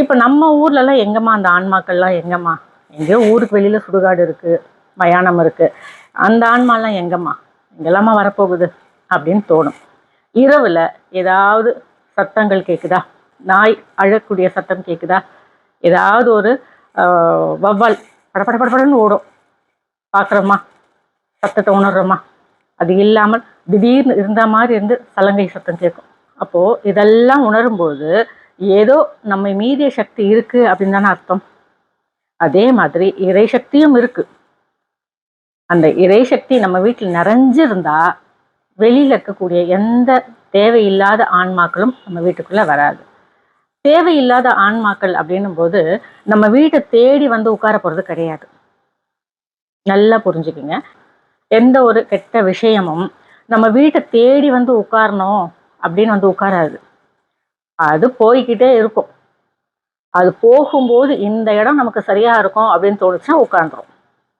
இப்போ நம்ம ஊர்லலாம் எங்கம்மா அந்த ஆன்மாக்கள்லாம் எங்கம்மா? எங்கேயோ ஊருக்கு வெளியில் சுடுகாடு இருக்குது மயானம் இருக்குது அந்த ஆன்மாலாம் எங்கம்மா? எங்கெல்லாமா வரப்போகுது அப்படின்னு தோணும். இரவில் ஏதாவது சத்தங்கள் கேட்குதா நாய் அழக்கூடிய சத்தம் கேட்குதா ஏதாவது ஒரு வவ்வால் வௌவால் படபட படபடன்னு ஓடும். பார்க்குறோமா சத்தத்தை உணர்றோமா அது இல்லாமல் திடீர்னு இருந்த மாதிரி இருந்து சலங்கை சத்தம் கேட்கும் அப்போது இதெல்லாம் உணரும்போது ஏதோ நம்ம மீதிய சக்தி இருக்கு அப்படின்னு தானே அர்த்தம். அதே மாதிரி இறை சக்தியும் இருக்கு. அந்த இறை சக்தி நம்ம வீட்டில் நிறைஞ்சிருந்தா வெளியில் இருக்கக்கூடிய எந்த தேவையில்லாத ஆன்மாக்களும் நம்ம வீட்டுக்குள்ளே வராது. தேவையில்லாத ஆன்மாக்கள் அப்படின்னும் போது நம்ம வீட்டை தேடி வந்து உட்கார போகிறது கிடையாது. நல்லா புரிஞ்சுக்குங்க. எந்த ஒரு கெட்ட விஷயமும் நம்ம வீட்டை தேடி வந்து உட்காரணும் அப்படின்னு வந்து உட்காராது. அது போய்கிட்டே இருக்கும். அது போகும்போது இந்த இடம் நமக்கு சரியாக இருக்கும் அப்படின்னு தோணுச்சுன்னா உட்காந்துரும்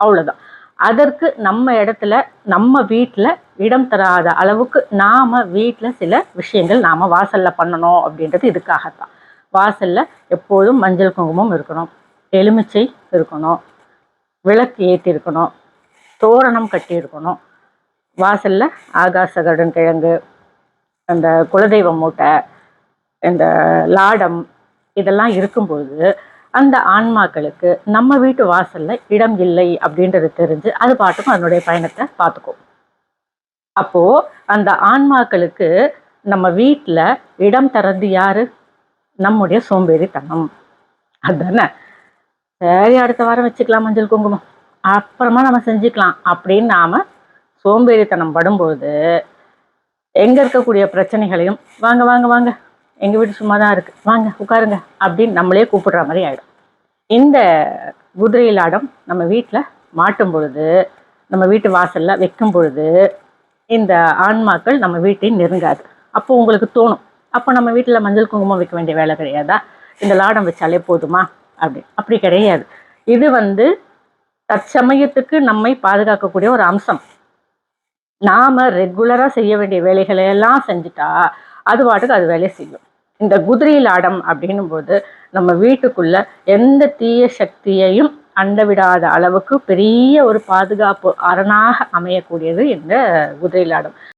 அவ்வளோதான் அதற்கு நம்ம இடத்துல நம்ம வீட்டில் இடம் தராத அளவுக்கு நாம் வீட்டில் சில விஷயங்கள் நாம் வாசலில் பண்ணணும் அப்படின்றது இதுக்காகத்தான். வாசலில் எப்போதும் மஞ்சள் குங்குமம் இருக்கணும் எலுமிச்சை இருக்கணும் விளக்கு ஏற்றி இருக்கணும் தோரணம் கட்டி இருக்கணும் வாசலில் ஆகாச கடன் கிழங்கு அந்த குலதெய்வ மூட்டை இந்த லாடம் இதெல்லாம் இருக்கும்போது அந்த ஆன்மாக்களுக்கு நம்ம வீட்டு வாசலில் இடம் இல்லை அப்படின்றது தெரிஞ்சு அது பாட்டுக்கும் அதனுடைய பயணத்தை பார்த்துக்கும். அப்போது அந்த ஆன்மாக்களுக்கு நம்ம வீட்டில் இடம் தரது யாரு? நம்முடைய சோம்பேறித்தனம். அதுதானே சரி அடுத்த வாரம் வச்சுக்கலாம் மஞ்சள் குங்குமம். அப்புறமா நம்ம செஞ்சுக்கலாம் அப்படின்னு நாம் சோம்பேறித்தனம் படும்போது எங்கே இருக்கக்கூடிய பிரச்சனைகளையும் வாங்க வாங்க வாங்க. எங்கள் வீடு சும்மா தான் இருக்குது வாங்க உட்காருங்க அப்படின்னு நம்மளே கூப்பிடுற மாதிரி ஆகிடும் இந்த குதிரையில் ஆடம் நம்ம வீட்டில் மாட்டும் பொழுது நம்ம வீட்டு வாசலில் வைக்கும் பொழுது இந்த ஆன்மாக்கள் நம்ம வீட்டை நெருங்காது. அப்போ உங்களுக்கு தோணும் அப்போ நம்ம வீட்டில் மஞ்சள் குங்குமம் வைக்க வேண்டிய வேலை கிடையாதா? இந்த லாடம் வச்சாலே போதுமா? அப்படி அப்படி கிடையாது. இது வந்து தற்சமயத்துக்கு நம்மை பாதுகாக்கக்கூடிய ஒரு அம்சம். நாம் ரெகுலராக செய்ய வேண்டிய வேலைகளை எல்லாம் செஞ்சுட்டா அது பாட்டுக்கு அது வேலையை செய்யும். இந்த குதிரையில் ஆடம் அப்படின்னும் போது நம்ம வீட்டுக்குள்ள எந்த தீய சக்தியையும் அண்டவிடாத அளவுக்கு பெரிய ஒரு பாதுகாப்பு அரணாக அமையக்கூடியது இந்த குதிரையில் ஆடம்.